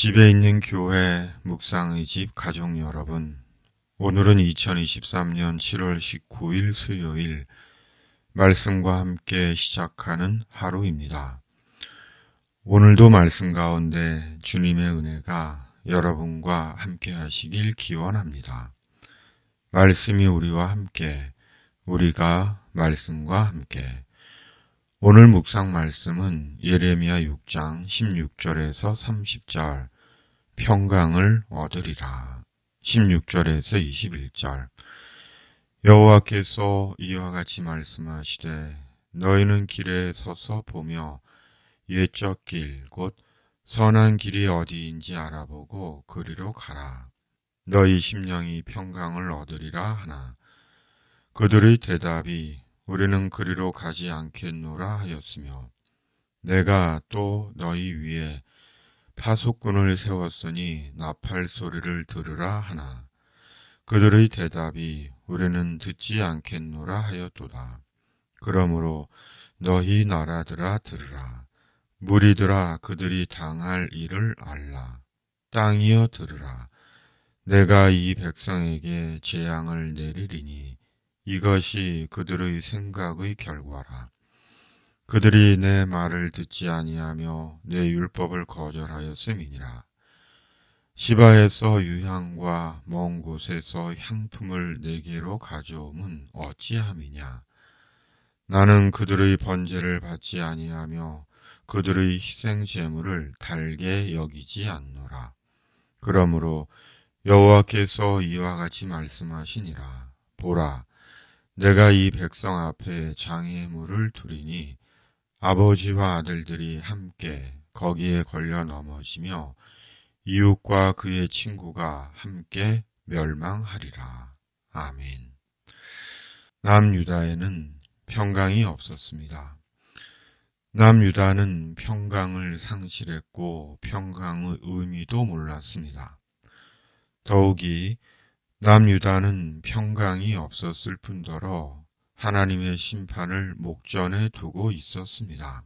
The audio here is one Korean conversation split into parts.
집에 있는 교회 묵상의 집 가족 여러분, 오늘은 2023년 7월 19일 수요일 말씀과 함께 시작하는 하루입니다. 오늘도 말씀 가운데 주님의 은혜가 여러분과 함께 하시길 기원합니다. 말씀이 우리와 함께, 우리가 말씀과 함께. 오늘 묵상 말씀은 예레미야 6장 16절에서 30절, 평강을 얻으리라. 16절에서 21절. 여호와께서 이와 같이 말씀하시되 너희는 길에 서서 보며 옛적 길, 곧 선한 길이 어디인지 알아보고 그리로 가라. 너희 심령이 평강을 얻으리라 하나. 그들의 대답이 우리는 그리로 가지 않겠노라 하였으며 내가 또 너희 위에 파속꾼을 세웠으니 나팔 소리를 들으라 하나. 그들의 대답이 우리는 듣지 않겠노라 하였도다. 그러므로 너희 나라들아 들으라. 무리들아 그들이 당할 일을 알라. 땅이여 들으라. 내가 이 백성에게 재앙을 내리리니 이것이 그들의 생각의 결과라. 그들이 내 말을 듣지 아니하며 내 율법을 거절하였음이니라. 시바에서 유향과 먼 곳에서 향품을 내게로 가져옴은 어찌함이냐. 나는 그들의 번제를 받지 아니하며 그들의 희생 제물을 달게 여기지 않노라. 그러므로 여호와께서 이와 같이 말씀하시니라. 보라, 내가 이 백성 앞에 장애물을 두리니 아버지와 아들들이 함께 거기에 걸려 넘어지며 이웃과 그의 친구가 함께 멸망하리라. 아멘. 남유다에는 평강이 없었습니다. 남유다는 평강을 상실했고 평강의 의미도 몰랐습니다. 더욱이 남유다는 평강이 없었을 뿐더러 하나님의 심판을 목전에 두고 있었습니다.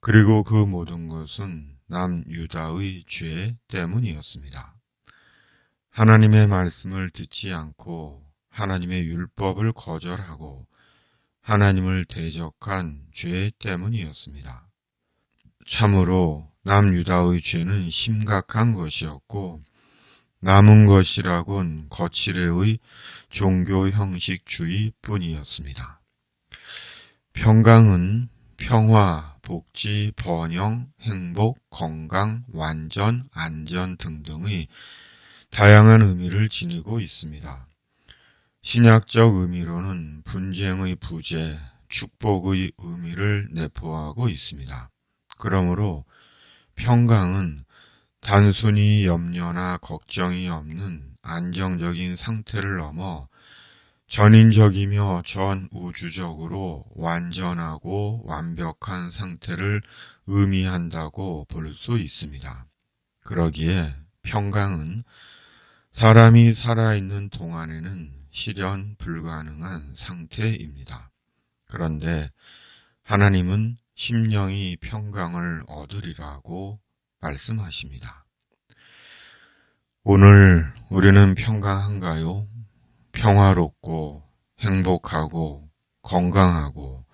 그리고 그 모든 것은 남유다의 죄 때문이었습니다. 하나님의 말씀을 듣지 않고 하나님의 율법을 거절하고 하나님을 대적한 죄 때문이었습니다. 참으로 남유다의 죄는 심각한 것이었고 남은 것이라곤 거칠애의 종교 형식주의 뿐이었습니다. 평강은 평화, 복지, 번영, 행복, 건강, 완전, 안전 등등의 다양한 의미를 지니고 있습니다. 신약적 의미로는 분쟁의 부재, 축복의 의미를 내포하고 있습니다. 그러므로 평강은 단순히 염려나 걱정이 없는 안정적인 상태를 넘어 전인적이며 전 우주적으로 완전하고 완벽한 상태를 의미한다고 볼 수 있습니다. 그러기에 평강은 사람이 살아있는 동안에는 실현 불가능한 상태입니다. 그런데 하나님은 심령이 평강을 얻으리라고 말씀하십니다. 오늘 우리는 평강한가요? 평화롭고 행복하고 건강하고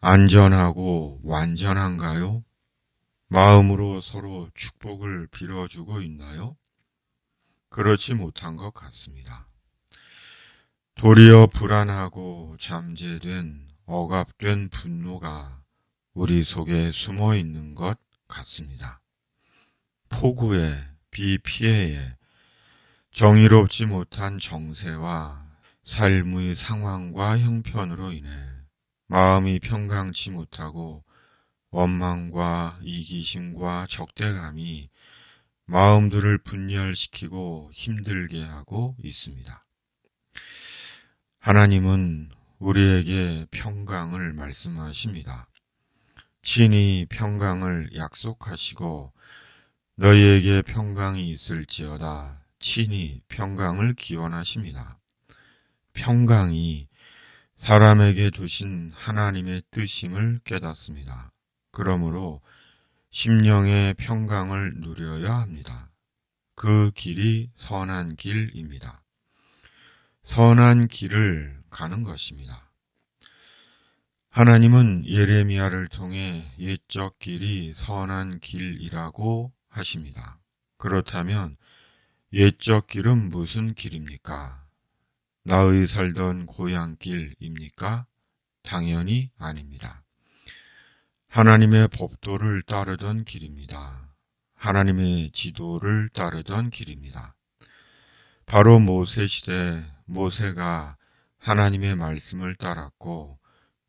안전하고 완전한가요? 마음으로 서로 축복을 빌어주고 있나요? 그렇지 못한 것 같습니다. 도리어 불안하고 잠재된 억압된 분노가 우리 속에 숨어 있는 것 같습니다. 폭우에, 비 피해에, 정의롭지 못한 정세와 삶의 상황과 형편으로 인해 마음이 평강치 못하고 원망과 이기심과 적대감이 마음들을 분열시키고 힘들게 하고 있습니다. 하나님은 우리에게 평강을 말씀하십니다. 친히 평강을 약속하시고 너희에게 평강이 있을지어다 친히 평강을 기원하십니다. 평강이 사람에게 두신 하나님의 뜻임을 깨닫습니다. 그러므로 심령의 평강을 누려야 합니다. 그 길이 선한 길입니다. 선한 길을 가는 것입니다. 하나님은 예레미야를 통해 옛적 길이 선한 길이라고 하십니다. 그렇다면 옛적 길은 무슨 길입니까? 나의 살던 고향길입니까? 당연히 아닙니다. 하나님의 법도를 따르던 길입니다. 하나님의 지도를 따르던 길입니다. 바로 모세 시대 모세가 하나님의 말씀을 따랐고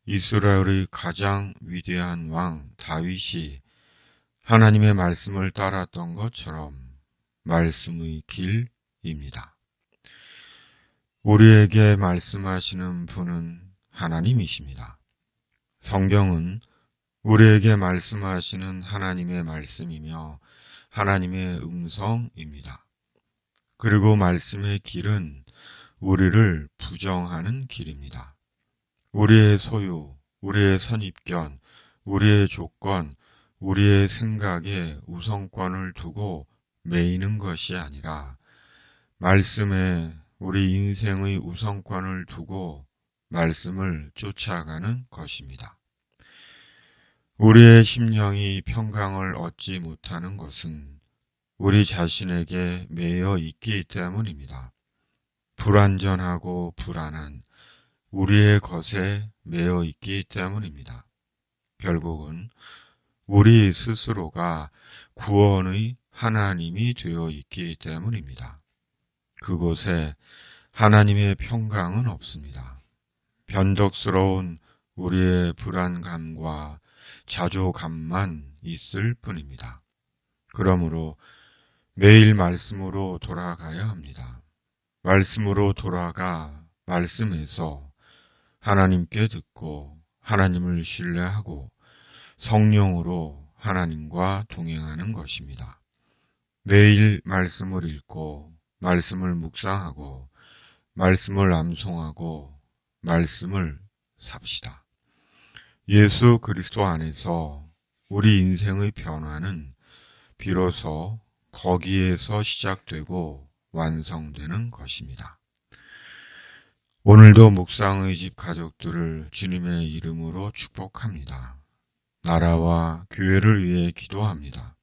이스라엘의 가장 위대한 왕 다윗이 하나님의 말씀을 따랐던 것처럼 말씀의 길입니다. 우리에게 말씀하시는 분은 하나님이십니다. 성경은 우리에게 말씀하시는 하나님의 말씀이며 하나님의 음성입니다. 그리고 말씀의 길은 우리를 부정하는 길입니다. 우리의 소유, 우리의 선입견, 우리의 조건, 우리의 생각에 우선권을 두고 매이는 것이 아니라 말씀에 우리 인생의 우선권을 두고 말씀을 쫓아가는 것입니다. 우리의 심령이 평강을 얻지 못하는 것은 우리 자신에게 매여 있기 때문입니다. 불완전하고 불안한 우리의 것에 매여 있기 때문입니다. 결국은 우리 스스로가 구원의 하나님이 되어 있기 때문입니다. 그곳에 하나님의 평강은 없습니다. 변덕스러운 우리의 불안감과 자조감만 있을 뿐입니다. 그러므로 매일 말씀으로 돌아가야 합니다. 말씀으로 돌아가 말씀에서 하나님께 듣고 하나님을 신뢰하고 성령으로 하나님과 동행하는 것입니다. 매일 말씀을 읽고 말씀을 묵상하고 말씀을 암송하고 말씀을 삽시다. 예수 그리스도 안에서 우리 인생의 변화는 비로소 거기에서 시작되고 완성되는 것입니다. 오늘도 묵상의 집 가족들을 주님의 이름으로 축복합니다. 나라와 교회를 위해 기도합니다.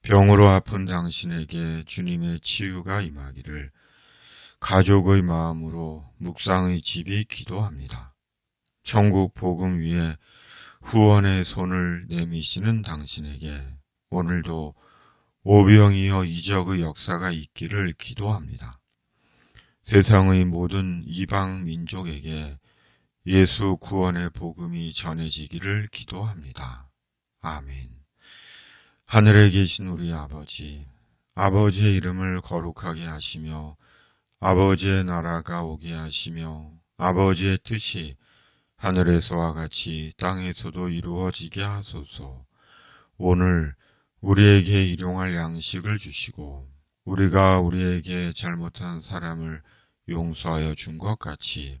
병으로 아픈 당신에게 주님의 치유가 임하기를 가족의 마음으로 묵상의 집이 기도합니다. 천국 복음 위에 후원의 손을 내미시는 당신에게 오늘도 오병이어 이적의 역사가 있기를 기도합니다. 세상의 모든 이방 민족에게 예수 구원의 복음이 전해지기를 기도합니다. 아멘. 하늘에 계신 우리 아버지, 아버지의 이름을 거룩하게 하시며 아버지의 나라가 오게 하시며 아버지의 뜻이 하늘에서와 같이 땅에서도 이루어지게 하소서. 오늘 우리에게 일용할 양식을 주시고 우리가 우리에게 잘못한 사람을 용서하여 준 것 같이